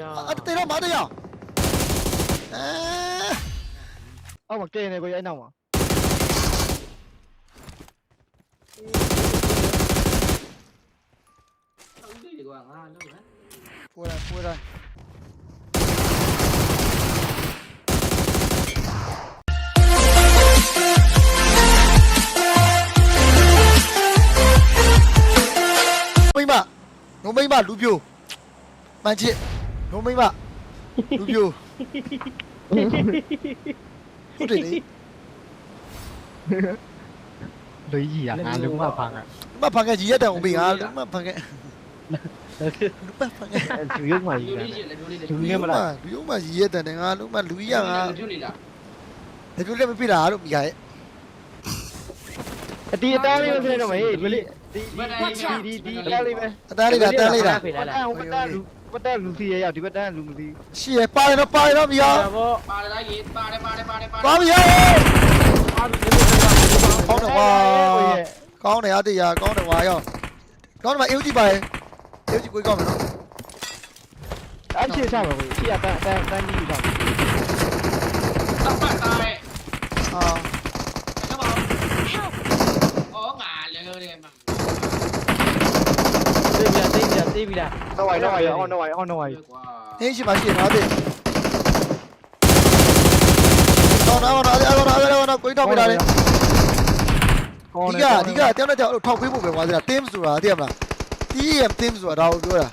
呀！အဲ့တေတော့မတရားအဲအောက်မှာကဲနေကိုအဲ့နောက်မှာဒီကွာငါလုံးမယ်ပွဲရပွဲရမိမငုံမိမလူပြိုပ န်းချစ်ငုံမိမလူပြိုဟုတ်တယ်လေလူကြီးရငါလုံးမဖမ်းကမဖန်ကကြီးရက်တန်ဦးမိငါမဖန်ကမဖန်ကသူရုပ်မှလူကြီးလေးရှိလေလူလေးလူငယ်မလားလူယုံမကြီးရက်တန်ငါလုံးမလူကြီးရငါကျွနေလားလေပြလက်မပြတာတို့မိခါရဲ့အတီးအသားလေးမဖြစ်တော့မဟေးဒီလေးဒီဒီဒီဒီသားလေးပဲအတန်းလေးတာတန်းလေးတာပတန်ပတန် လူပတန်လူစီရရောက်ဒီပတန်လူမသိရှီရပါတယ်တော့ပါတယ်တော့မိဟာဘောပါတယ်လားကြီးပါတယ်ပါတယ်ပါတယ်ပါပါပြီဟဲ့ပါပြီကောင်းတယ်ကွာကောင်းတယ်အတေးရကောင်းတယ်ကွာရောကောင်းတယ်မအေးကြည့်ပါရဲ့အေးကြည့်ကိုကောင်းမယ်နော်အချစ်စားပါကိုချီအတန်အတန်တန်ကြီးတော့တပ်ပတ်သားရဲ့အာကမောအော်ငါလေလေမှာသိပြီ သိပြီသိပြီလားတော့ဝိုင်တော့ဝိုင်အော်တော့ဝိုင်အော်တော့ဝိုင်ကွာအင်းရှိပါရှိရနော်အတေးတော့တော့တော့အဲ့တော့အဲ့တော့ကိုင်းတော့ပြတာလေကောင်းဒီတယ်ကဒီကတယောက်နဲ့တယောက်ထောက်ပေးဖို့ပဲကွာဒီက team ဆိုတာသိရမလား TM team ဆိုတာဒါကိုပြောတာ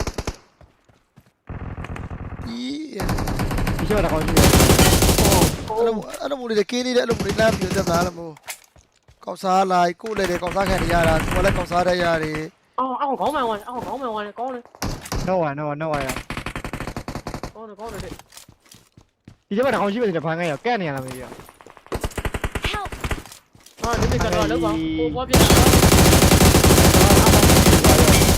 TM ဒီချက်တော့ကောင်းကြီးအဲ့လိုအဲ့လိုမျိုးလေးကင်းနေတဲ့အဲ့လိုမျိုးလေးလမ်းပြတက်တာလို့မျိုးကောက်စားလိုက်ကိုလည်းတယ်ကောက်စားခံရတာကိုလည်းကောက်စားရရတယ်အော်အော်ခေါင်းမှန်ဝင်အော်ခေါင်းမှန်ဝင်ကောင်းတယ်တော့ဝိုင်တော့တော့ဝိုင်ကောင်းတယ် ကောင်းတယ်ဒီချက်တော့ကောင်းကြီးပဲဒီဖမ်းခဲ့ရကဲ့နေရလားမသိဘူးဟာဒီနေ့ကတော့လောက်ပါဟိုဘွားပြ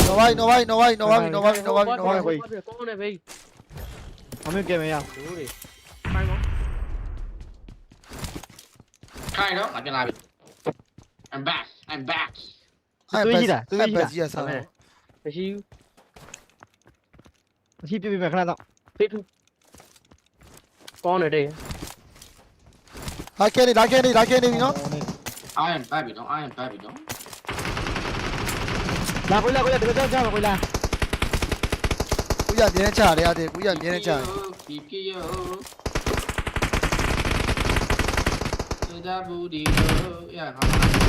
နော်ဝိုင်းနော်ဝိုင်းနော်ဝိုင်းနော်ဝိုင်းနော်ဝိုင်းနော်ဝိုင်းနော်ဝိုင်းကောင်းတယ်ဘေးအမေကဲမရဒူးတွေခိုင်းတော့ခိုင်းတော့ငါပြန်လာပြီ I'm back I'm back အဲ့ပဲအဲ့ပဲကြီးရစားမရှိဘူးအရှိပြပြမယ်ခဏတော့ဖေးထူကောင်းတယ်တဲ့ဟာကဲနေဒါကဲနေဒါကဲနေပြီနော် I am baby နော် I am baby နော်လာကိုလာကိုလာတကယ်ကြောက်ကြမှာကိုလာကိုရမြဲချရတယ်အတေကိုရမြဲချတယ်ကီကီယိုဒါဘူးဒီရခါလာလာလာဖေးတက်မတက်မတက်မလားတက်မလားတော်တော်ဖြစ်တက်လိုက်တက်လိုက်ဖြစ်ပေါ်မှာပေါ်မှာပေါ်မှာအော်ဒီလိုဟောဘယ်လိုဆောက်ဖို့စီတွေဟိုရှောနှ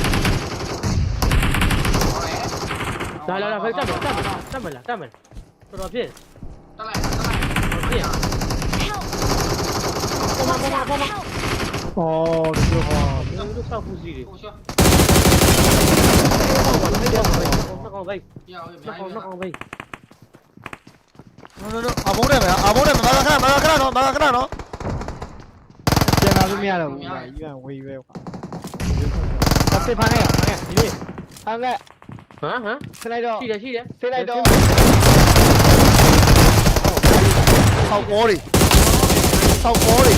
ကောင်ဘေးရောက်ပြီနှကောင်ဘေးနော်နော်အဘုံးတယ်မလားအဘုံးတယ်မလားခဏမလားခဏနော်မလားခဏနော်ပြန်လာလို့မရတော့ဘူးကြီးကဝေးပဲကွာအစစ်ဖမ်းခဲ့ရဖမ်းခဲ့ဒီလေးဖမ်းခဲ့ ဟမ်ဟမ်ဆလိုက်တော့ရှိတယ်ရှိတယ်ဆလိုက်တော့ဆောက်ပေါ်တွေဆောက်ပေါ်တွေ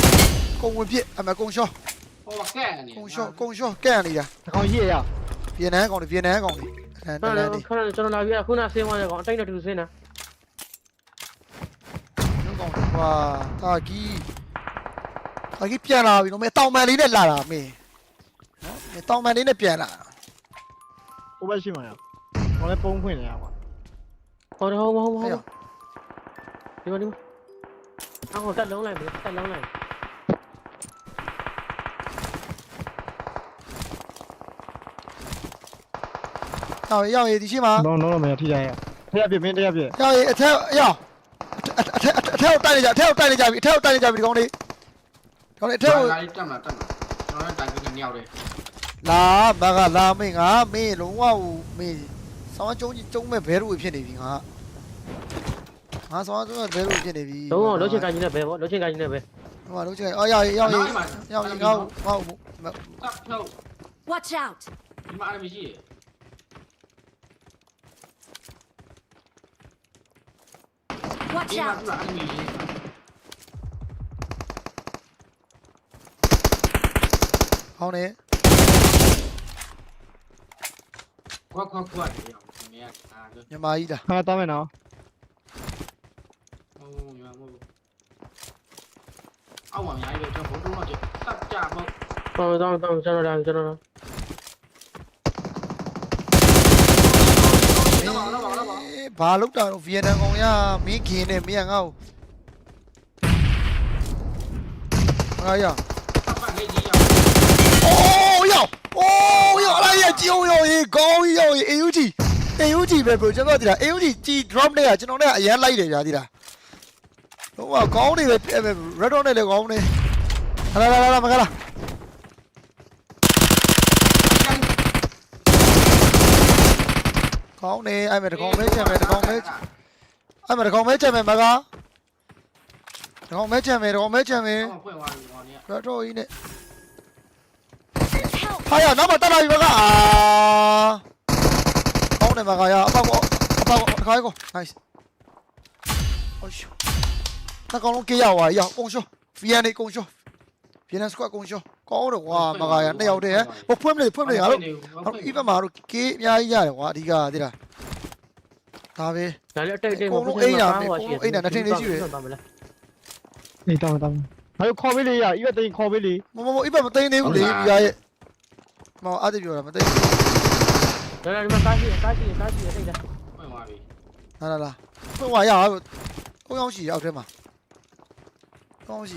ကုံဝင်ပြစ်အမကုံရှော့ဟိုကဲနေကုံရှော့ကုံရှော့ကဲနေတာတကောင်ကြီးရရဗီယက်နမ်ကောင်တွေဗီယက်နမ်ကောင်တွေအဲခဏတန်းနေခဏကျွန်တော်လာပြီးခုနဆင်းသွားတဲ့ကောင်အတိုင်းနဲ့တူဆင်းတာနော်ကောင်တွေကွာတာကီတာကီပြန်လာပြီနော်မေတောင်မန်လေးနဲ့လာတာမေနော်မေတောင်မန်လေးနဲ့ပြန်လာဟိုဘက်ရှိမှာရဟောလဲ ပုံခွင့်နေရကွာဟောဟောဟောဟောဟဲ့ဒီမဒီမအော်တက်လုံးလိုက်ပြီတက်လုံးလိုက်ရောက်ရောက်ရေးဒီရှိမှာတော့တော့မရထိကြရဖျက်ပြမင်းတရားပြရောက်ရေးအထက်ရောက်အထက်အထက်ကိုတိုက်နေကြအထက်ကိုတိုက်နေကြပြီအထက်ကိုတိုက်နေကြပြီဒီကောင်လေးကောင်လေးအထက်ကိုလာတက်မှာတက်မှာကျွန်တော်တိုင်ကနေရောက်တယ်လာမကလာမင်းငါမင်းလုံးဝဟိုမင်း ဆောင်းကျုံးကျုံးမဲ့ဘဲလို့ဖြစ်နေပြီငါငါဆောင်းကျုံးမဲ့ဘဲလို့ဖြစ်နေပြီလုံးဝလုံးချင်ကန်ကြီးနဲ့ပဲဗောလုံးချင်ကန်ကြီးနဲ့ပဲဟိုလုံးချင်အော်ရောက်ရေးရောက်ရေးရောက်ရေးငါ့ငါ့တက်ထုတ် Watch out! ဒီမှာအမရှိရ Watch ဒီမှာ out! သူကအမရှိရဟောင်းနေခွက်ခွက်ခွက်ရအောင်နေ ရအာလို့မြန်မာကြီးလားဟာသွားမယ်နော်ဟိုမြန်မာမဟုတ်ဘူးအောက်မှာအများကြီးပဲကျွန်တော်ဘုံတော့ကျတတ်ကြမဟုတ်တောင်းတောင်းတောင်းကျွန်တော်တောင်းကျွန်တော်တောင်းတော့တော့တော့တော့အေးဘာလောက်တာတော့ဗီယက်နမ်ကောင်ရမင်းခင်နဲ့မင်းကငါ့ကိုအားရပတ်ပတ်လေးကြီးရအိုးရောက်အိုးရောက်အားရကြည့်အောင်ရောက်ရေကောင်းရောက်ရေအယူကြီး ย AUG AUG ပဲ bro ကျွန်တော်ဒီလား AUG ကြီး drop နဲ့ကကျွန်တော်နဲ့အရန်လိုက်တယ်ဗျာဒီလားတော့ကကောင်းနေပဲ red dot နဲ့လည်းကောင်းနေလာလာလာလာမကလာကောင်းနေအဲ့မဲ့တကောင်မဲချင်မယ်တကောင်မဲအဲ့မဲ့တကောင်မဲချင်မယ်မကတကောင်မဲချင်မယ်တကောင်မဲချင်မယ်ဖွင့်သွားပြီဟောနေ red dot ကြီးနဲ့ Help! ဟာရနောက်မှတက်လာပြီဘကအာ ကောင်းတယ်ဘကရအပေါက်ကောအပေါက်တခါကော nice 来来来，赶紧赶紧赶紧，这个。来来来，不玩了啊！光游戏 OK 嘛？光游。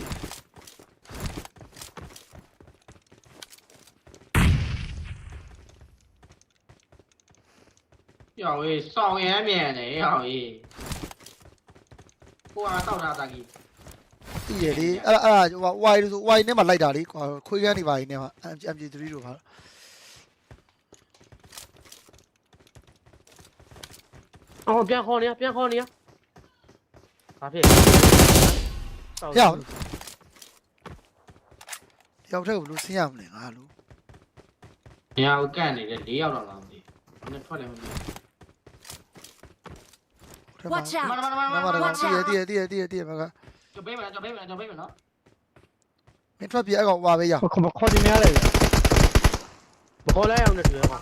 要喂烧面面的，要喂。不玩倒插大旗。弟弟，啊啊！我我我，你别来打你，快快点离开，行吗？俺俺自己自己做饭。 ရပါရကုံရှောဖီယန်နေကုံရှောဖီယန်စကွတ်ကုံရှောကောင်းတော့ကွာမကရနှစ်ယောက်တည်းဟိုဖွင့်မလို့ဖွင့်မလို့ရတော့ဒီဘက်မှာတော့ကေးအများကြီးရတယ်ကွာအဓိကသိလားဒါပဲဒါလည်းအတိတ်တိတ်ကိုလုံးအိမ်နာမယ်ကိုလုံးအိမ်နာနှစ်ထင်းလေးရှိတယ်ပါမလားနေတောင်းတောင်းဟာခေါ်ပေးလေရဤဘက်တိန်ခေါ်ပေးလေမမမအိဘက်မသိနေဘူးလေဒီရရဲ့မောအားတပြောတာမသိဘူးဒါလည်းဒီမှာကားရှိကားရှိကားရှိတိတ်တယ်ဖွင့်သွားပြီလာလာလာဖွင့်သွားရအောင်ကိုကောင်းရှိအောက်ထဲမှာကောင်းရှိရောင်ရေးစောင်းရမ်းမြန်နေရောင်ရေးကိုအားတောက်တာတာကြီးတည်ရလေအဲ့ဒါအဲ့ဒါဟို wide ဆို wide နဲ့မှလိုက်တာလေခွေးကန်းနေပါရင်နဲ့မှ MG3 တို့ပါအော်ပြန်ခေါ်နေရပြန်ခေါ်နေရဘာဖြစ်ရအောင်တယောက်တည်းကဘလို့ဆင်းရမလဲငါလို့ညာကိုကန့်နေတယ်၄ယောက်တော့လားမသိဘူးနဲ့ထွက်တယ်မသိဘူး Watch မ out! မမမမမမတော့မတည်ရတည်ရတည်ရတည်ရတည်ရမကကြပေးမယ်ကြပေးမယ်ကြပေးမယ်နော်မင်းထွက်ပြေအဲ့ကောင်ဝါပဲရခေါ်ခေါ်တင်ရလေမခေါ်လိုက်အောင်နဲ့တွေ့ရပါ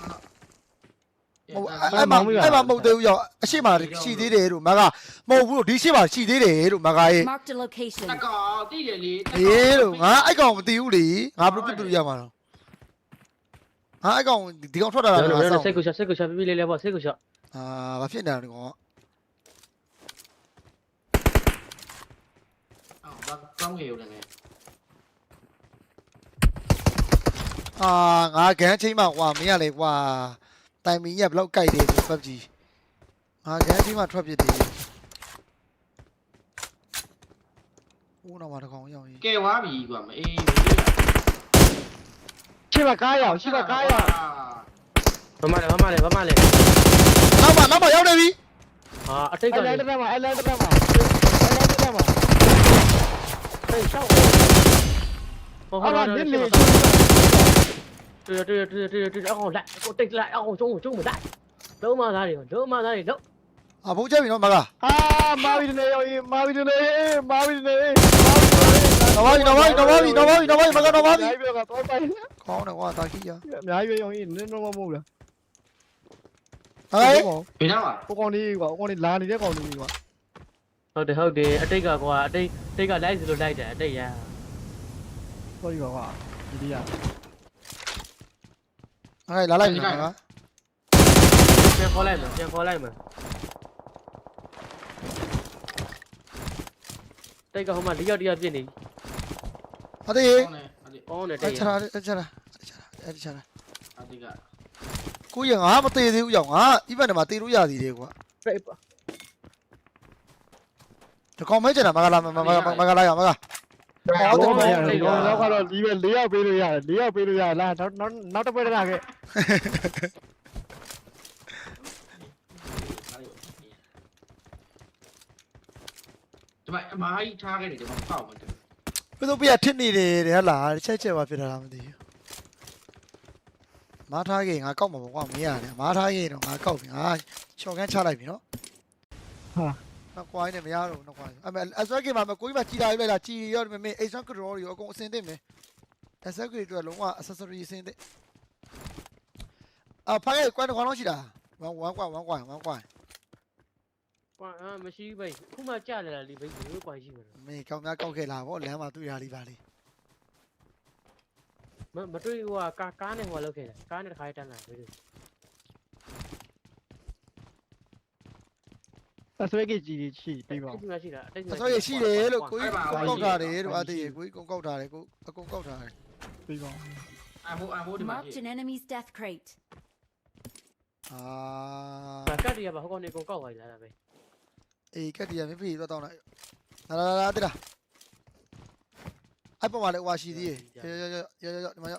ဟိုအဲ့မှာအဲ့မှာမဟုတ်သေးဘူးရောအရှိမရှိသေးတယ်တို့မကမဟုတ်ဘူးဒီရှိမှရှိသေးတယ်တို့မကရဲ့ Marked a location. တကောတိတယ်လေအေးတို့ငါအဲ့ကောင်မသိဘူးလေငါဘလို့ပြပြရမှာတော့ငါအဲ့ကောင်ဒီကောင်ထွက်လာတာကျွန်ငါတော်စောင့်စိတ်ကူရှာစိတ်ကူရှာပြပြလေးလေးပေါ့စိတ်ကူရှာအာဘာဖြစ်နေတာလဲကောင်အော်ဘာကောင်းရေဦးလည်းအာငါဂန်းချင်းမှကွာမင်းကလေကွာ တိုင်မီကြီးကဘလောက်ကြိုက်တယ်ဆို PUBG ငါဂန်းချင်းမှထွက်ဖြစ်တယ်ဦးတော့မှာတကောင်ရောက်ရင်ကဲဝါပြီကွာမအေးရှေ့ဘကားရရှေ့ဘကားရဘာမှလဲဘာမှလဲဘာမှလဲနောက်မှနောက်မှရောက်နေပြီအာအတိတ်ကအဲ့လေလန်တက်မှာအဲ့လန်တက်မှာအဲ့လန်တက်မှာဟေးရှောက်ဟောဟာဟာနနင်း င်းလေလေတွေ့တွေ့တွေ့တွေ့တွေ့အောင်လိုက်ကိုတိတ်လိုက်အောင်ကျုံကျုံမလိုက်လုံးမသားတွေလုံးမသားတွေလုံးအဘိုးချက်ပြီနော်မကအာမာဗီနေရောမာဗီနေမာဗီနေနော်ပါပြီနော်ပါပြီနော်ပါပြီနော်ပါပြီနော်ပါပြီမကတော့ပါပြီအများကြီးပဲကတော့ပိုင်ကောင်းတယ်ကွာတာခီရအများကြီးပဲရောင်းရင်နင်းတော့မဟုတ်လားဟဲ့ဘယ်တော့မှဟိုကောင်လေးကွာဟိုကောင်လေးလာနေတဲ့ကောင်လေးကွာဟုတ်တယ်ဟုတ်တယ်အတိတ်ကကွာအတိတ်အတိတ်ကလိုက်စလို့လိုက်တယ်အတိတ်ရဟောဒီကွာဒီဒီရ ဟဲ့လာလိုက်ပြီနော်မကပြန်ခေါ်လိုက်မယ်ပြန်ခေါ်လိုက်မယ်တိတ်ကဟိုမှာ၄ယောက်တယောက်ပြစ်နေပြီအသေးကောင်းတယ်အဲ့ဒီအောင်းနေအတိတ်ရချရာအချရာအချရာအချရာအဲ့ဒီကကိုရငါမသေးသေးဘူးကြောင့်ငါဤဘက်ထဲမှာတေးလို့ရသေးတယ်ကွာတိတ်တကောင်မဲကျန်တာမကလာမမမကလာရမက ဟောတော့ရတယ်တော့ကတော့ဒီပဲ၄ယောက်ပေးလို့ရတယ်၄ယောက်ပေးလို့ရလားနောက်နောက်နောက်တစ်ပွဲတည်းခဲ့ဒီမှာအမားကြီးထားခဲ့တယ်ဒီမှာပေါက်မှာတယ်ဘယ်လိုပြထစ်နေတယ်တဲ့ဟလားချက်ချက်ပါဖြစ်တာလားမသိဘူးမားထားရင်ငါကောက်မှာပေါ့ကွာမင်းရတယ်မားထားရင်တော့ငါကောက်ပြီငါချော်ကန်းချလိုက်ပြီနော် နောက်ကွာနေမရတော့နောက်ကွာအမေအစွဲကေမှာမကိုကြီးမှာကြည်တာရွေးလာကြည်ရောမမေအိတ်ဆွမ်းကရောရောအကုန်အစင်သင့်မယ်အစွဲကေတွေလုံးဝ accessory အစင်သင့်အဖိုင်ကွာတော့ခေါင်းရှိတာ1 1ကွာ1ကွာ1ကွာကွာအာမရှိဘူးဘိတ်ခုမှကြာလာတာလေဘိတ်ဘယ်ကွာရှိမှာလဲမင်းကောင်းများကောက်ခဲ့လာဗောလမ်းမှာတွေ့ရလိပါလေမမတွေ့ဟိုကကာကားနဲ့ဟိုလောက်ခဲ့တယ်ကားနဲ့တစ်ခါတန်းလာဘိတ် အဆွဲကြီးကြီးရှိပြီးပါအဲ့ဒီမှာရှိတာအဲ့ဒီအစောရရှိတယ်လို့ကိုကြီးကောက်တာတယ်လို့အသေးကိုကြီးကောက်တာတယ်ကိုအကုန်ကောက်တာတယ်ပြီးပါအမိုးအမိုးဒီမှာ Marked an enemy's death crate. အာကတ်တရပါဟိုကောင်နေကုန်ကောက်သွားလာတာပဲအေးကက်တရမဖေးတော့တောင်းလိုက်လာလာလာတိလာအဲ့ပေါ်မှာလည်းဟွာရှိသေးရဲ့ရရရရရဒီမှာရ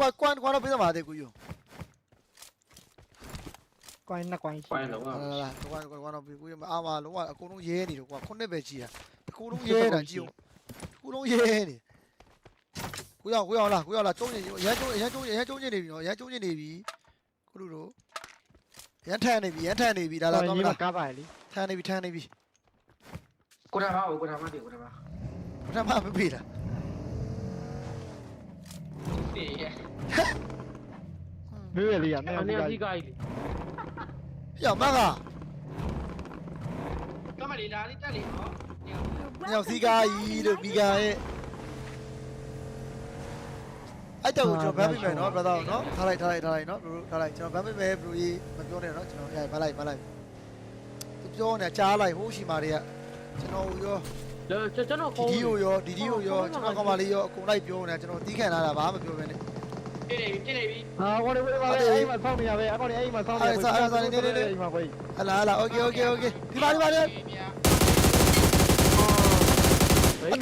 ကွာကွာကွာတော့ပြေးမှာတဲ့ကိုယူကွိုင်းနှစ်ကွိုင်းရှိပိုင်းလုံးကလာလာလာကွာကွာကွာတော့ပြေးကိုယူအာမလုံးဝအကုန်လုံးရဲနေတယ်ကွာခုနှစ်ပဲကြည့်ရအကုန်လုံးရဲတာကြည့်အောင်အကုန်လုံးရဲနေကိုရောက်ကိုရောက်လာကိုရောက်လာကျုံးနေရမ်းကျုံးရမ်းကျုံးရမ်းကျုံးနေပြီနော်ရမ်းကျုံးနေပြီကိုလူတို့ရမ်းထန်နေပြီရမ်းထန်နေပြီဒါလာတော့မလားကားပါလေထန်နေပြီထန်နေပြီကိုထားပါဦးကိုထားပါဒီကိုထားပါပထမမပြေး တာဒီရဲ့ဘေးရလေးရအဲ့နေနေရာအကြီးကြီးကားကြီးရောက်မကကမလေးဒါလေးတက်လေနော်မြောက်စီကားကြီးလို့ပြီးကားရဲ့အဲ့တော့ကျွန်တော်ဗန်းပေးမယ်နော် brother နော်ထားလိုက်ထားလိုက်ထားလိုက်နော် bro ထားလိုက်ကျွန်တော်ဗန်းပေးမယ် bro ကြီးမပြောနဲ့နော်ကျွန်တော်ရိုက်ဗန်းလိုက်ဗန်းလိုက်သူပြောနေကြားလိုက်ဟိုးရှိမာတွေကကျွန်တော်ရော ကျွန်တော်ဒီကောဒီကိုရောဒီဒီကိုရောကျွန်တော်ကောင်မလေးရောအကုန်လိုက်ပြောနေကျွန်တော်တီးခံလာတာဘာမှမပြောဘဲနဲ့ပြည့်နေပြီပြည့်နေပြီဟာကောလေးဝေးပါလေအဲ့မှာဆောင်းနေရပဲအကောလေးအဲ့မှာဆောင်းနေအိမ်မှာကိုဟလာဟလာ okay okay okay ဒီပါဒီပါဒီဘယ်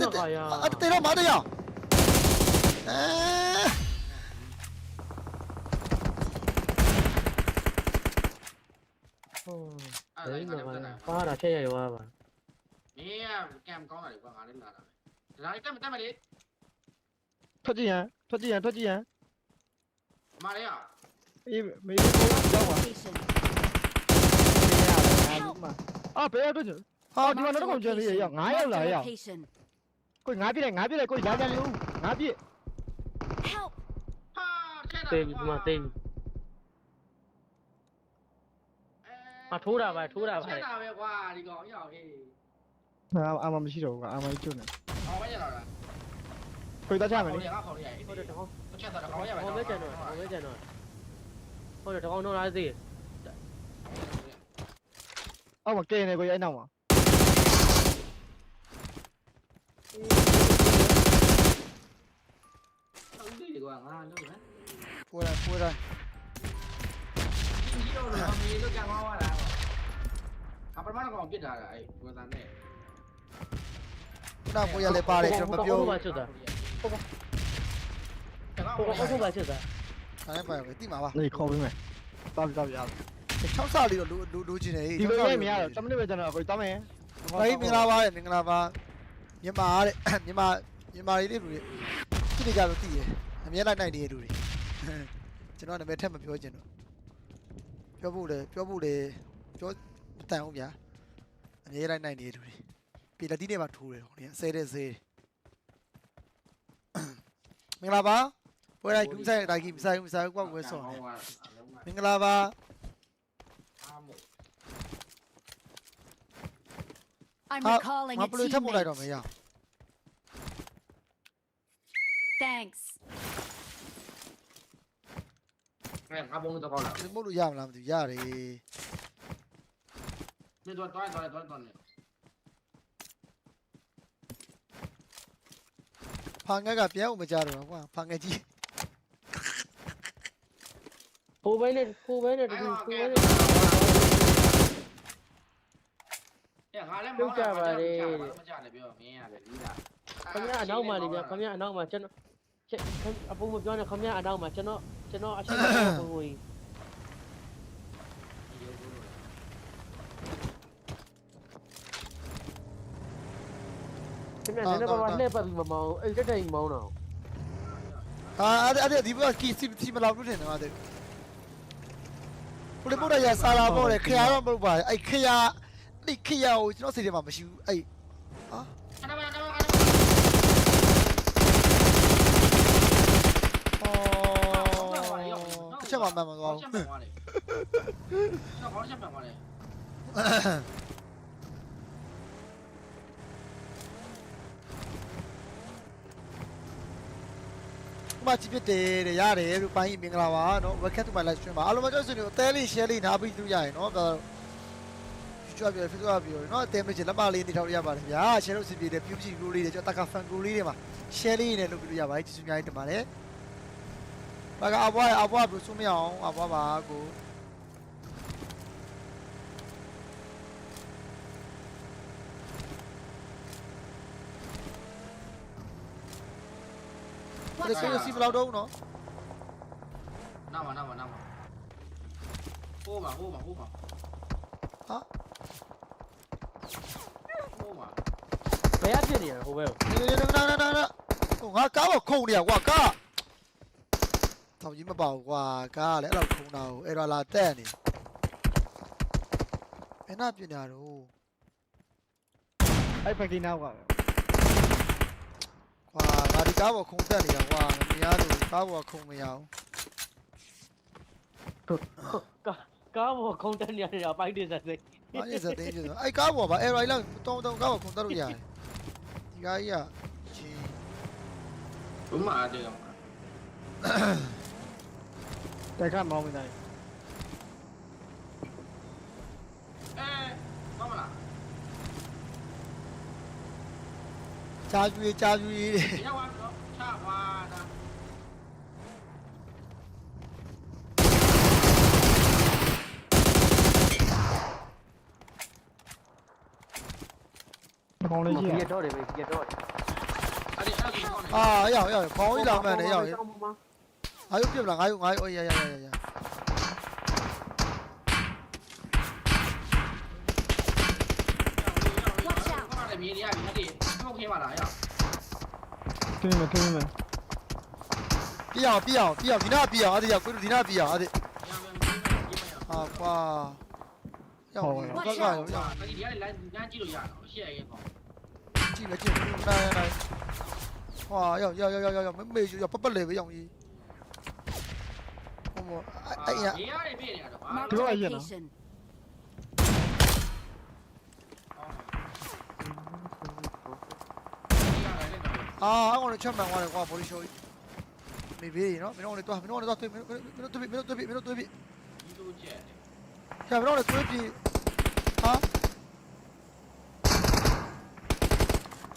မှာခါရအတေတော့မတရအဲဟုတ်ဘယ်မှာပါတာချက်ရရွာပါ မင်းကကံကောင်းတာလေကွာငါလည်းလာတာပဲဒါလေးတက်မတက်မလေးထွက်ကြည့်ရန်ထွက်ကြည့်ရန်ထွက်ကြည့်ရန်အမလေးရအေးမေးကိုကြောက်ပါ Location. အာဘယ်ရတော့ဟာဒီမှာတော့ကောင်ကျန်လေးရရောက်9ရောက်လာ Marked a ရောက် location. ကို9ပြည့်လိုက်9ပြည့်လိုက်ကိုလာကြလို့9ပြည့် Help! ဟာချက်တာတေးဒီမှာတေးအထိုးတာပါထိုးတာပါချက်တာပဲကွာဒီကောင်ရောက်ဟေး အာအာမမရှိတော့ဘူးအာမကြီးကျွတ်နေအောင်မရတော့လားကိုသားချမယ်လေငါခေါ်ရရဟုတ်တယ်တကောင်းချက်တာခေါ်ရပါဟောပဲကျန်တော့ဟောပဲကျန်တော့ဟုတ်တယ်တကောင်းတော့လားသေးအောက်မှာကဲနေကိုအဲ့နောက်မှာဟုတ်တယ်ကွာငါလို့ဟမ်ပွဲတိုင်းပွဲတိုင်းဒီတော့တော့မြေလို့ကံကောင်းသွားတာအပမနကောင်ပြစ်တာအဲ့ဝဇန် နဲ့ခုနပွဲရလဲပါတယ်ကျွန်တော်မပြောဟုတ်ဘူးပါချွတ်တာကံကောင်းဟုတ်ပါဟုတ်ပါချွတ်တာဒါနဲ့ပါပဲတိမှာပါနေခေါ်ပေးမယ်တောက်တောက်ရအောင်6ဆလေးတော့လိုလိုချင်တယ်ဒီလိုရမရတော့10မိနစ်ပဲကျွန်တော်ကိုတောင်းမယ်ဟေးမင်္ဂလာပါတဲ့မင်္ဂလာပါမြန်မာတဲ့မြန်မာမြန်မာလေးတွေလူတွေတိတိကျတော့သိရအမြဲလိုက်နိုင်နေတဲ့လူတွေကျွန်တော်နာမည်ထက်မပြောချင်တော့ပြောဖို့လေပြောဖို့လေပြောတန်အောင်ဗျာအမြဲလိုက်နိုင်နေတဲ့လူတွေ ปีလက်တီးနဲ့မှာထိုးတယ်ဟိုနေဆဲတဲ့ဆဲမင်္ဂလာပါပွဲတိုင်းကူးဆိုင်တိုင်းကြီးဆိုင်ဆိုင်ကွက်ဝဲဆော်နေမင်္ဂလာပါအားမို့ I'm ဟာ recalling မ a ပလို့ထပ်ပို့လိုက်တော့မ teammate. ရ Thanks. ငါငါဘုံတော့ကောင်းလားဘူးမို့လို့ရမလားမသိဘူးရတယ် မင်းတော့တွားတွားတွားတွားနေ ဖာငက်ကပြန်ဦးမကြတော့ကွာဖာငက်ကြီးဖိုးဘဲနဲ့ဖိုးဘဲနဲ့တူဖိုးဘဲနဲ့အဲငါလည်းမောင်းတာမကြနဲ့ပြောမင်းရတယ်လီးတာခမရအနောက်မှာနေပြခမရအနောက်မှာကျွန်တော်ချက်အပူမပြောနဲ့ခမရအနောက်မှာကျွန်တော်ကျွန်တော်အရှိမဖိုးဖိုးကြီး ခင်ဗျာနည်းနည်းပါးပါလှည့်ပတ်ပြီးမမောင်းအဲ့တက်တက်ကြီးမောင်းတော့ဟာအဲ့အဲ့ဒီဘက်ကီစီစီမလောက်လို့ထင်တယ်ဟာတဲ့ဘယ်လိုပို့ရရစာလာပေါ့လေခရတော့မဟုတ်ပါဘူးအဲ့ခရအဲ့ခရကိုကျွန်တော်စိတ်ထဲမှာမရှိဘူးအဲ့ဟာအဲ့ဒါမှတော့အော်ချက်မှန်သွားတယ်ကျွန်တော်ခေါင်းချက်မှန်သွားတယ် မကြည့်ဖြစ်တယ်တဲ့ရတယ်လို့ပိုင်းမင်္ဂလာပါနော် welcome to my live stream ပါအားလုံးပဲကြိုဆိုနေအသေးလေး share လေးနားပြီးလို့ရရင်နော်ဒါကျွတ်ပြဖြစ်သွားပြီနော်အသေးမချင်လက်မလေးနေထောက်ရပါတယ်ဗျာ share လို့စီပြတယ်ပြုစီကူလေးတွေကျွန်တော်တက်က fan ကူလေးတွေမှာ share လေးနဲ့လုပ်ပြီးလို့ရပါတယ်ကျေးဇူးအများကြီးတင်ပါတယ်ဘာကအဘွားအဘွားဘယ်လိုဆုံးမရအောင်အဘွားပါကို ဒီ Watch ဆိုရ out! စီဘလောက်တော့နော်နားမနားမနားမဟိုးပါဟိုးပါဟိုးပါဟာဟိုးပါဘယ်ရဖြစ်နေရလဲဟိုဘက်ကိုနေနေနေနာနာနာနာဟိုငါကားတော့ခုံနေရကွာကားတော့ကြီးမပေါ့ကွာကားကလည်းအဲ့လောက်ခုံတာကိုအဲ့တော့လာတက်နေဘယ်နှပညာတော့အဲ့ဖက်ကီနောက်က ကွာငါဒီကားပေါ်ခုံတက်နေတာကွာမရလို့ကားပေါ်ခုံမရအောင်ကာကားဘောခုံတက်နေရတာပိုင်းတင်စက်စိတ်ဘာရစတဲ့င်းကျတော့အဲ့ကားပေါ်ပါအဲ့တော့အဲ့လောက်တောင်းတောင်းကားပေါ်ခုံတက်လို့ရတယ်ဒီကားကြီးကချင်းဘုမအားတယ်ကောင်တက်ခတ်မောင်းမိတိုင်း အဲမမလား ချာကျွေးချာကျွေးတဲ့ရောက်သွားပြီတော့ချသွားတာကောင်းလေးရှိရရတော့တယ်ပဲရတော့တယ်အဲ့ဒီအဲ့ဒီကောင်းနေအာရောက်ရောက်ခေါင်းကြီးလာမှန်းနေရောက်ရင်ငါရုပ်ပြမလားငါရုပ်ငါရုပ်အေးရရရရရကောင်းတယ်မြေနေရပြီအဲ့ဒီထုတ်ခ င်းပါလားရောက်ခင်းမခင်းမပြအောင်ပြအောင်ပြအောင်ဒီနာပြအောင်အဲ့ဒီရောက်ကိုဒီနာပြအောင်အဲ့ဒီရမယ်မြေနေရပြီဟာကွာရောက်ပြီကောက်ကရောက်ရောက်အဲ့ဒီဒီကလည်းလမ်းလမ်းကြည့်လို့ရတော့ရှေ့ရဲကောင်းကြည့်မကြည့်ဘူးနိုင်နိုင်ဟာရောက်ရောက်ရောက်ရောက်ရောက်မမေရောက်ပပလေပဲရောက်ကြီးဟိုမအဲ့ရ မြေရတယ်ပြည့်နေရတော့ဟာ Marked a location. အာအကောင်လည်းချက်မှန်သွားတယ်ကွာဘော်ဒီရှိုးကြီးမေဘေးနော်မင်းတို့လည်းတွားမင်းတို့လည်းတွားတွေ့မင်းတို့မင်းတို့တွေ့မင်းတို့တွေ့မင်းတို့တွေ့ပြီဒီလိုကျက်ကျမတို့လည်းတွေ့ပြီဟာ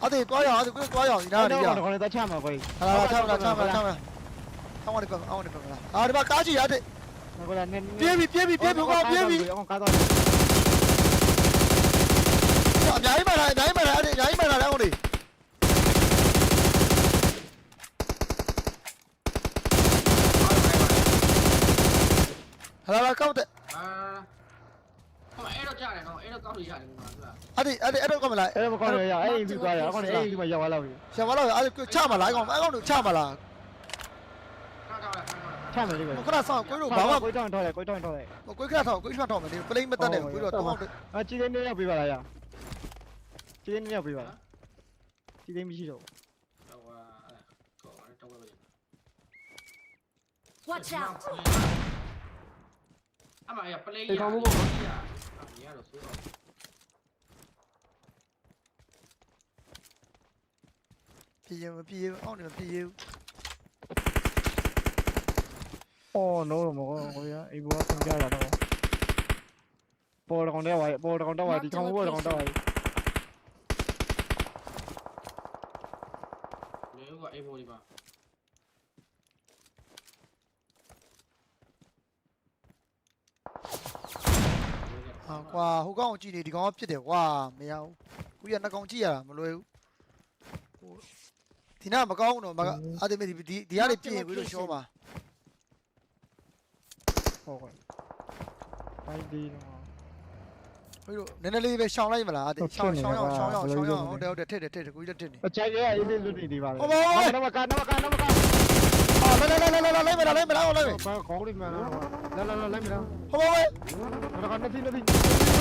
အဲ့ဒီတွားရအောင်အဲ့ဒီကိုတွားရအောင်ဒီနားတော့နေရကောင်းလေးတက်ချမှာခွေးဟာလာချမ်းလာချမ်းလာချမ်းလာအောင်းနေပါအောင်းနေပါလားအာဒီမှာကားကြီးရတဲ့ကောလာနေပြေးပြီပြေးပြီပြေးပြီကောပြေးပြီအောင်ကားတော့အများကြီးမှလာအများကြီးမှလာအဲ့ဒီအများကြီးမှလာတဲ့အောင်လေး ဟာလာကောက်တဲ့အာဟိုအဲ့တော့ကြားတယ်နော်အဲ့တော့ကောက်လို့ရတယ်ကွာသူကအဲ့ဒီအဲ့ဒီအဲ့တော့ကမလာအဲ့မကောင်းရရအဲ့ဒီသွားရအောင်အဲ့ဒီမှာရောက်လာပြီရှာမလာအဲ့ဒီချမလာအကောင်အကောင်တို့ချမလာထားထားလိုက်ထားထားလိုက်ချမယ်လေးပဲခဏဆောင်ကိုတို့ဘာမှကိုတောင်းထောက်တယ်ကိုတောင်းထောက်တယ်ကိုခဏထောက်ကိုခဏထောက်မယ်ဒီပလိမ့်မတက်တယ်ကိုတို့တော့အကြည့်သေးနေရောက်ပြပါလားရကြည့်သေးနေရောက်ပြပါလားကြည့်သေးမရှိတော့ဟိုဟာကောအဲ့တော့ပဲ Watch out! အမရပလေးရအမရတော့ဆိုတော့ပြေးမပြေးအောင်နေမပြေးအော် no မကောကိုရအိဘောဆင်းကြတာတော့ပေါ်ကောင်တော့ဝိုင်းပေါ်ကောင်တော့ဝိုင်းဒီကောင်ပေါ်ကောင်တော့ဝိုင်း လေကအေးဘောဒီပါ ဟာကွာဟို ကောင်ကြည့်နေဒီကောင်ကပြစ်တယ်ကွာမရဘူးကိုရနှစ်ကောင်ကြည့်ရတာမလွယ်ဘူးဟိုဒီနာမကောင်းတော့မကအဲ့ဒီဒီဒီဒီကနေပြည့်ရင်ကိုတို့ရှောပါဟုတ်ကဲ့တိုင်းဒီတော့ကိုတို့နည်းနည်းလေးပဲရှောင်းလိုက်မလားအဲ့ဒီရှောင်းရှောင်းအောင်ရှောင်းအောင်ရှောင်းအောင်ဟုတ်တယ်ဟုတ်တယ်ထစ်တယ်ထစ်တယ်ကိုကြီးတက်နေအချိုင်ရအေးလေးလွတ်နေဒီပါလေဟုတ်ပါဘူးနမကနမကနမကအာလိုက်လိုက်လိုက်လိုက်လိုက်မလားလိုက်မလားလိုက်ဘာကောင်းလိမ့်မယ်နော်လာလာလာလိုက်မလားဟောပါဝဲနမကနတိန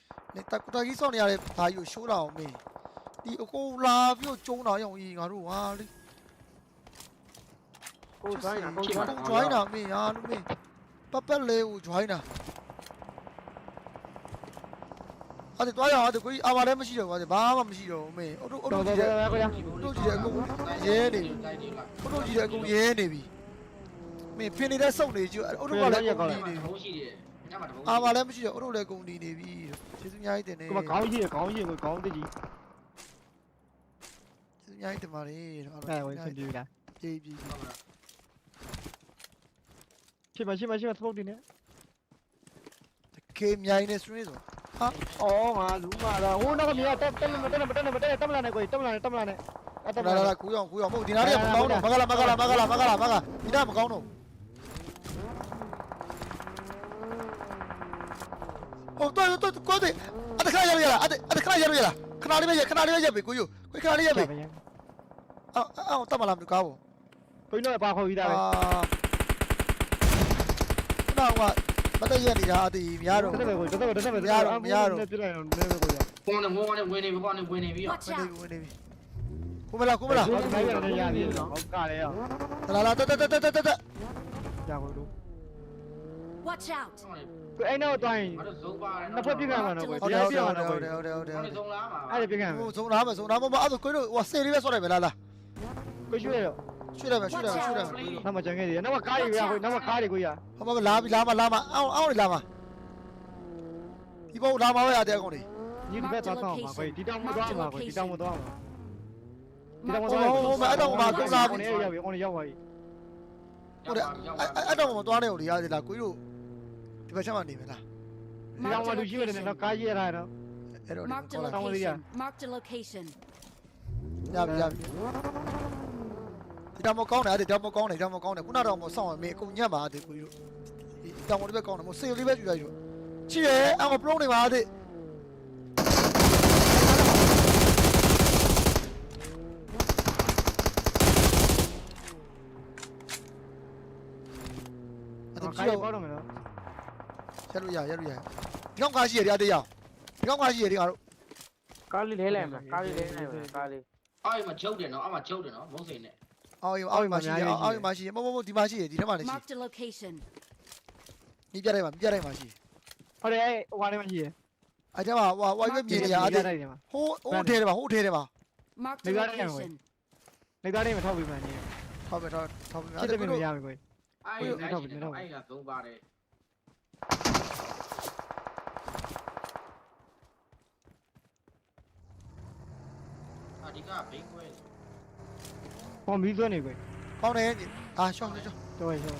ကူတကြီးစောင့်နေရတဲ့ဘာကြီးကိုရှိုးတာအောင်မင်းဒီအကိုလာပြီးတော့ကျုံတာရောင်ကြီးငါတို့ဟာလေကိုယ်ဆိုင်ကိုကိုယ်ဆိုင် join တာမင်းဟာလူမင်းပတ်ပတ်လေးကို join တာအဲ့ဒီတော့ရအောင်ကိုကြီးအာမလည်းမရှိတော့ဘူးဘာမှမရှိတော့ဘူးမင်းအုတ်အုတ်တော်ကြီးတော်တဲ့ကိုရတို့ကြီးတဲ့အကုန်ရဲနေပြီအုတ်ကြီးတဲ့အကုန်ရဲနေပြီမင်းဖင်နေတဲ့စုံနေကြည့်အုတ်ကလည်းကုန်နေနေပြီဘုံရှိတယ် ညမှာတဘုံအာမလည်းမရှိတော့အုတ်လည်းကုန်နေနေပြီကျေးဇူးအများကြီးတင်နေကိုကောင်းကြီးကောင်းကြီးကိုကောင်းတကြီးကျေးဇူးအများကြီးတင်ပါတယ်တော့အဲဝင်ဆင်ပြေလားပြေးပြေးရှိမရှိမရှိစပုတ်တင်နေကေမြိုင်နေစရင်းဆိုဟာအော်ငါလူမာလားဟိုနောက်ကမြေတက်တက်မတက်မတက်မတက်တက်မလာနဲ့ကိုတက်မလာနဲ့တက်မလာနဲ့အဲ့တက်မလာလာလာလာကူအောင်ကူအောင်မဟုတ်ဒီနားလေးမကောင်းတော့မကလာမကလာမကလာမကလာမကဒီနားမကောင်းတော့ ဟိုတော့တော့ကိုတဲ့အဲ့ဒါခဏရရလားအဲ့ဒါခဏရရလားခဏလေးပဲရခဏလေးပဲရပြီကိုယူကိုခဏလေးရပြီအော်အော်တမလာမကားဘူးကိုင်းတော့ပါခေါ်ပြီးသားပဲအာတော့ကမတည့်ရနေတာအတီများတော့တက်ပဲကိုတက်ပဲတက်ပဲပြလိုက်တော့နေပဲကိုရဘုံနဲ့ဘုံနဲ့ဝင်နေပြီဘုံနဲ့ဝင်နေပြီ Watch ဝင်နေ out! ဝင်နေပြီကိုမလာကိုမလာကိုနိုင်ရတယ်ရသေးတယ်ဟုတ်ကလည်းရလာလာတက်တက်တက်တက်တက်တက်ကြာကိုတို့ Watch out! ကိုအဲ့နောက်တိုင်းငါတို့ဇုံပါတယ်နှစ်ဖက်ပြကန်မှာတော့ကိုဟုတ်တတယ်ရားဟုတ်ပြတယ်ကန်ဟုတ်တယ်တော့ဟုတ်တယ်ဟုတ်တယ်ဟုတ်တယ်ငါတို့ဇုံလားမှာအဲ့ဒါပြကန်ဟိုဆုံးလားမဆုံးလားမမအဲ့ဒါကိုတို့ဟိုဆေးလေးပဲဆော့လိုက်ပဲလားလားကိုရွှေရောရွှေ့လိုက်မယ်ရွှေ့လိုက်မယ်ရွှေ့လိုက်မယ်နောက်မှကြံခဲ့တယ်နောက်ကကားတွေရကိုနောက်ကကားတွေကိုရဟောမလာပြီလာမလာမအောင်းအောင်းနေလာမဒီဘောလာမပဲရတဲ့ကောင်လေးညီဒီဘက်သွားတော့မှာကိုဒီတောင်မသွားမှာကိုဒီတောင်မသွားမှာဒီတောင်မဟိုသွားဟိုဟိုအဲ့တော့မှာကုလာကိုပြီနေရောက်ပြီကိုနေရောက်ပါပြီဟုတ်တယ်အဲ့တော့မသွားနဲ့ဟိုလေရတယ်လားကိုကြီးတို့ ဒီဘက်ချက်မှနေမလားဒီတောင်မှာလူရှိရတယ်နော်ကားကြီးရတာနော်အဲ့တော့ Marked a ခေါ်လာ Tama location. Marked a location. ရပြီရပြီဒီတော့မကောင်းတယ်အဲ့ဒီတော့မကောင်းတယ်တော့မကောင်းတယ်ခုနတော့မဆောင်ရမေအကုန်ညက်ပါတဲ့ကိုကြီးတို့ဒီတောင်ပေါ်လေးပဲကောင်းတယ်မဆေးလေးပဲယူလိုက်တော့ချစ် ရဲ့အောင်ပရုံးနေပါတဲ့အဲ့ဒါကားကြကြီးည့်ကောတော့င်းတော့မယ်နော်ရလို့ရရလို့ရဒီကောင်ကားရှိရတဲ့တရားဒီကောင်ကားရှိရတဲ့ကတော့ကားလေးလဲလိုက်မှာကားလေးလဲလိုက်မှာကားလေးအော်မကျုပ်တယ်နော်အမကျုပ်တယ်နော်မုံစိန်နဲ့အော်အော်မရှိရအော်မရှိရမမမဒီမှာရှိရဒီထဲမှာလည်းရှိ Marked a location. ဒီပြတိုင်းမှာပြတိုင်းမှာရှိဟုတ်တယ်အဲ့ဟိုကနေမှရှိရအဲ့ထဲမှာဟိုဝိုင်းပဲမြင်နေရတဲ့တယ်မှာဟိုဟိုထဲတယ်မှာဟိုထဲတယ်မှာ Marked a They got it anyway. location. နေသားလေးမထောက်ပြီးမှနေထောက်ပဲထောက်ထောက်ပဲချစ်တယ်မရဘူးကိုအဲ့ဒါအဲ့ဒါသုံးပါတယ်အဒီကဘိတ်ခွဲဟောမီးသွင်းနေကိုကောင်းတယ် အာရှော့ရှော့တော့ရှော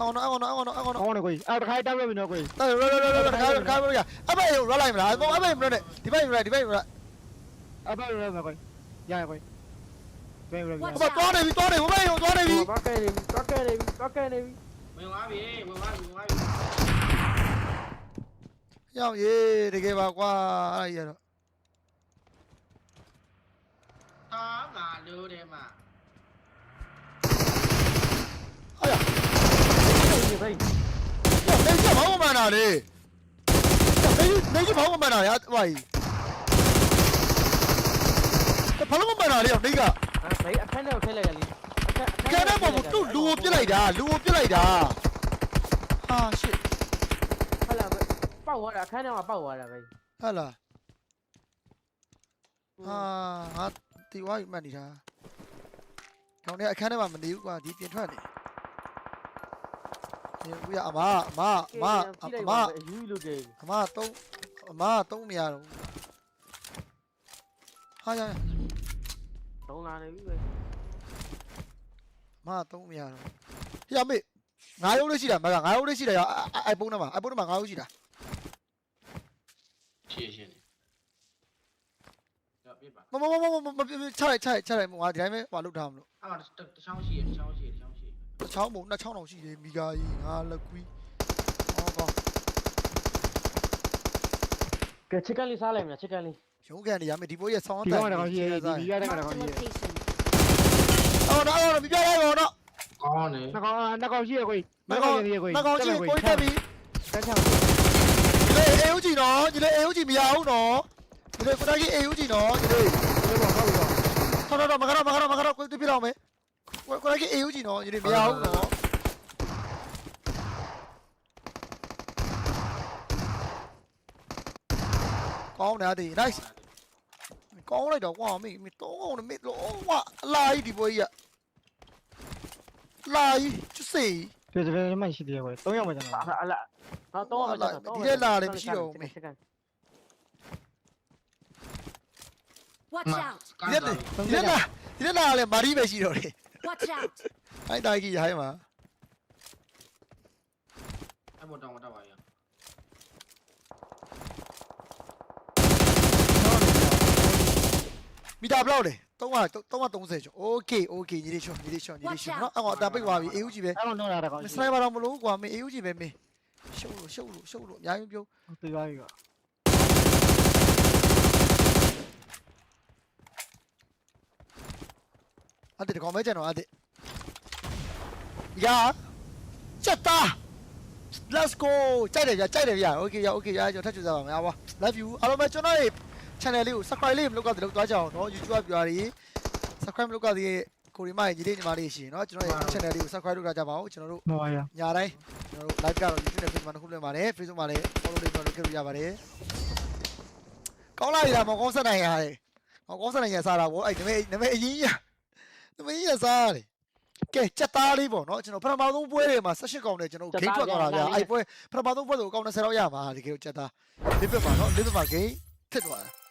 အော်နော်အော်နော်အော်နော်အော်နော်ကောင်းနေကိုအဲ့တခါတက်ပြီနော်ကိုတော်တော်တော်တော်တခါတခါမရအဘရလိုက်မလားအဘအဘမလို့နဲ့ဒီဘက်ရဒီဘက်ရအဘရရမယ်ကိုရရကိုဘယ်ရရဟိုမှာသွားနေပြီသွားနေဟိုဘက်ရောသွားနေပြီဘာကဲနေပြီဘာကဲနေပြီဘာကဲနေပြီဝင်သွားပြီဝင်သွားပြီဝင်သွားပြီ ရောက်ရေးတကယ်ပါကွာအဲ့ရတော့ဟာငါလို့တယ်မှာဟာရဒီဘိတ်နေချဘာမှမနာလေနေနေချဘာမှမနာရဟိုင်ဘာလို့မနာလဲနေကအဲဘိတ်အခန်းထဲကိုထည့်လိုက်ရလေအခန်းကဲတဲ့ပုံသူ့လူကိုပြစ်လိုက်တာလူကိုပြစ်လိုက်တာဟာရှစ်ဟာလာ ပောက်သွားတာအခန်းထဲမှာပောက်သွားတာဘိတ်ဟာလားဟာဟာတီဝိုင်းမှတ်နေတာကောင်းတဲ့အခန်းထဲမှာမနေဘူးကွာဒီပြင်ထွက်နေဒီဦးရအမအမအမအမအယူလို့တယ်အမတုံးအမတုံးမရတော့ဟာရသုံးလာနေပြီပဲအမတုံးမရတော့ပြမေငါးရုပ်လေးရှိတာမကငါးရုပ်လေးရှိတယ်ရောအိုက်ဖုန်းထဲမှာအိုက်ဖုန်းထဲမှာငါးရုပ်ရှိတာ ရှင်းရှင်းနေပြပြစ်ပါမမမမမမချလိုက်ချလိုက်ချလိုက်ငါဒီတိုင်းပဲဟွာလုတ်ထားမလို့အဲ့မှာတစ်ချောင်းရှိရတစ်ချောင်းရှိရတစ်ချောင်းရှိရတစ်ချောင်းပုံနှစ်ချောင်းတောင်ရှိတယ်မိဂါကြီးငါလက်ကွီးဟောကောကဲချစ်ကန်လေးစားလိုက်မလားချစ်ကန်လေးရုံးကန်နေရမယ်ဒီဘိုးရဲ့ဆောင်းဒီတန်ကောင်ကတော့ရှိရဲ့ဒီဒီရတဲ့ကောင် Marked က a ရှိရဲ့ location. အော်တော့အော်ပြပြလိုက်ပါတော့ကောင်းတယ်နှစ်ကောင်နှစ်ကောင်ရှိရဲ့ကိုမကောင်မကောင်ကြီးကိုတက်ပြီတက်ချောင်းဒီလေအေယူဂျီနော်ဒီလေအေယူဂျီမရဘူးနော်ဒီလေကိုတိုင်းကြီးအေယူဂျီနော်ဒီလေ လေးပေါ့ဟုတ်ပြီတော့ဆောတော့တော့မကတော့မကတော့မကတော့ကိုပြပြတော့မယ်ကိုကိုတိုင်းကြီးအေယူဂျီနော်ဒီလေမရဘူးနော်ကောင်းတယ်ဒီ nice ကောင်းလိုက်တော့ကွာမေမေတော့ကောင်းတယ်မေတော့ကွာအလာကြီးဒီပွဲကြီးကလာကြီးချစ်စေဒီစပယ်မှရှိသေးရဲ့ ကို3ယောက်ပဲကျွန်တော်အလားဟာတော့မတော့ဒီထဲလာတယ်မရှိတော့ဘူးမေချစ်ကန် Watch out! ဒီထဲဒီထဲလာဒီထဲလာလည်းမာရီပဲရှိတော့တယ် Watch out! အဲ့တိုင်းကြီးရိုင်းမှာအဲ့ဘောတောင်းမတော့ပါရမီတာဘယ်လောက်လဲ300 330ကျော် okay okay ညီလေးချောညီလေးချောညီလေးချောနော်အော်အတာပိတ်သွားပြီအေယူကြီးပဲအဲ့ကောင်တော့လာတဲ့ကောင်မရှိစနိုက်ပါတော့မလို့ကွာမင်းအေယူကြီးပဲမင်း ရှုပ်လို့ရှုပ်လို့ရှုပ်လို့အများကြီးပြုံးသိသွားပြီကအတဲ့ကောင်မဲကျန်တော့အတဲ့ယာချက်တာ let's go ကြိုက်တယ်ဗျကြိုက်တယ်ဗျ okay ရ okay ရကျွန်တော်ထပ်ကြိုးစားပါမယ်အားပါ love you အားလုံးပဲကျွန်တော်ရဲ့ channel လေးကို subscribe လေးမလုပ်ကြသေးလို့သွားကြအောင်နော် YouTube ကပြောရည် subscribe မလုပ်ကြသေးတဲ့ ကိုရီမရဲ့ညီလေးညီမလေးရှင်နော်ကျွန်တော်ရဲ့ channel လေးကို subscribe လုပ်ကြကြပါဦးကျွန်တော်တို့နော်ပါရညာတိုင်းကျွန်တော်တို့ live ကတော့ YouTube နဲ့ Facebook မှာတစ်ခုလွှင့်ပါတယ် Facebook မှာလည်း follow လေးကျွန်တော်တို့လုပ်ခဲ့လို့ရပါတယ်ကောင်းလာပြီလားမောင်ကောင်းဆက်နိုင်ရတယ်မောင်ကောင်းဆက်နိုင်ရစားတာဗောအဲ့နမဲနမဲအရင်ရနမဲရစားတယ်ကဲစက်သားလေးပေါ့နော်ကျွန်တော်ပထမဆုံးပွဲတွေမှာ16កောင်နဲ့ကျွန်တော်ဂိမ်းထွက်သွားတာဗျာအဲ့ပွဲပထမဆုံးပွဲဆိုအကောင့်20လောက်ရမှာတကယ်စက်သားလေးဘက်မှာနော်လေးဘက်မှာဂိမ်းထစ်သွားတာ